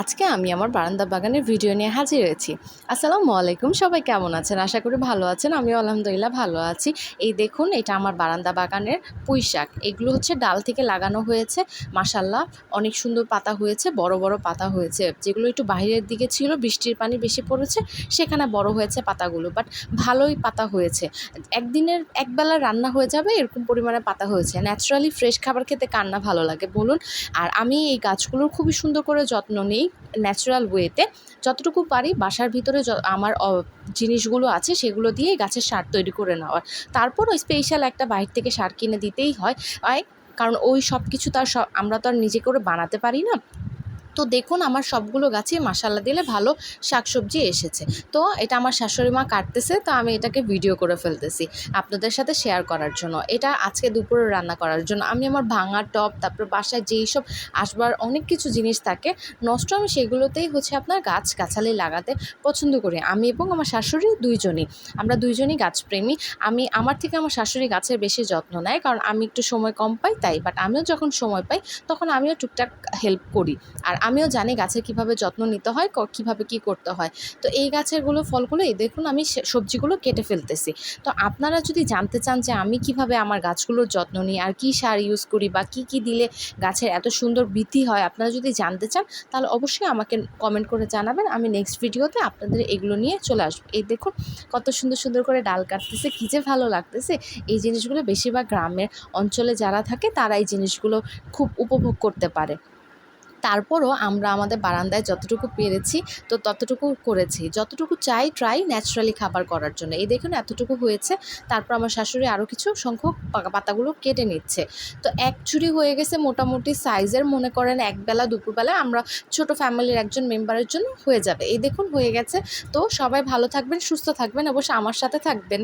আজকে আমি আমার বারান্দা বাগানের ভিডিও নিয়ে হাজির হয়েছি। আসসালামু আলাইকুম, সবাই কেমন আছেন? আশা করি ভালো আছেন, আমিও আলহামদুলিল্লাহ ভালো আছি। এই দেখুন, এটা আমার বারান্দা বাগানের পুঁই শাক। এগুলো হচ্ছে ডাল থেকে লাগানো হয়েছে। মাসাল্লাহ অনেক সুন্দর পাতা হয়েছে, বড় বড় পাতা হয়েছে। যেগুলো একটু বাইরের দিকে ছিল, বৃষ্টির পানি বেশি পড়েছে, সেখানে বড় হয়েছে পাতাগুলো। বাট ভালোই পাতা হয়েছে। একদিনের, একবেলা রান্না হয়ে যাবে, এরকম পরিমাণে পাতা হয়েছে। ন্যাচারালি ফ্রেশ খাবার খেতে কান্না ভালো লাগে, বলুন। আর আমি এই গাছগুলোর খুবই সুন্দর করে যত্ন নিই। ন্যাচারাল ওয়েতে যতটুকু পারি বাসার ভিতরে আমার জিনিসগুলো আছে সেগুলো দিয়ে গাছের সার তৈরি করে নেওয়ার। তারপর ওই স্পেশাল একটা বাইর থেকে সার কিনে দিতেই হয়। কারণ ওই সব কিছু তার সব আমরা তো আর নিজে করে বানাতে পারি না। তো দেখুন আমার সবগুলো গাছে মাসাল্লা দিলে ভালো শাকসবজি এসেছে। তো এটা আমার শাশুড়ি মা কাটতেছে, তো আমি এটাকে ভিডিও করে ফেলতেছি আপনাদের সাথে শেয়ার করার জন্য। এটা আজকে দুপুরে রান্না করার জন্য। আমি আমার ভাঙা টপ তারপর বাসায় যেই সব আসবার অনেক কিছু জিনিস থাকে, নষ্ট আমি সেগুলোতেই হচ্ছে আপনার গাছ গাছালি লাগাতে পছন্দ করি। আমি এবং আমার শাশুড়ি দুইজনই। আমরা দুইজনই গাছপ্রেমী। আমি, আমার থেকে আমার শাশুড়ি গাছের বেশি যত্ন নেয়, কারণ আমি একটু সময় কম পাই তাই। বাট আমিও যখন সময় পাই, তখন আমিও টুকটাক হেল্প করি। আর আমিও জানি গাছের কীভাবে যত্ন নিতে হয় কীভাবে কি করতে হয়। তো এই গাছেরগুলো ফলগুলো, এই দেখুন আমি সবজিগুলো কেটে ফেলতেছি। তো আপনারা যদি জানতে চান যে আমি কীভাবে আমার গাছগুলোর যত্ন নিই, আর কি সার ইউজ করি বা কি কি দিলে গাছের এত সুন্দর বৃদ্ধি হয়, আপনারা যদি জানতে চান, তাহলে অবশ্যই আমাকে কমেন্ট করে জানাবেন। আমি নেক্সট ভিডিওতে আপনাদের এগুলো নিয়ে চলে আসব। এই দেখুন কত সুন্দর সুন্দর করে ডাল কাটতেছে, কী যে ভালো লাগতেছে। এই জিনিসগুলো বেশিরভাগ গ্রামের অঞ্চলে যারা থাকে, তারা এই জিনিসগুলো খুব উপভোগ করতে পারে। তারপরও আমরা আমাদের বারান্দায় যতটুকু পেরেছি, তো ততটুকু করেছি। যতটুকু চাই ট্রাই ন্যাচারালি খাবার করার জন্য। এই দেখুন এতটুকু হয়েছে, তারপর আমার শাশুড়ি আরও কিছু সংখ্যক পাতাগুলো কেটে নিচ্ছে। তো এক ঝুড়ি হয়ে গেছে মোটামুটি সাইজের মনে করেন একবেলা, দুপুরবেলা আমরা ছোট ফ্যামিলির একজন মেম্বারের জন্য হয়ে যাবে। এই দেখুন হয়ে গেছে। তো সবাই ভালো থাকবেন, সুস্থ থাকবেন, অবশ্যই আমার সাথে থাকবেন।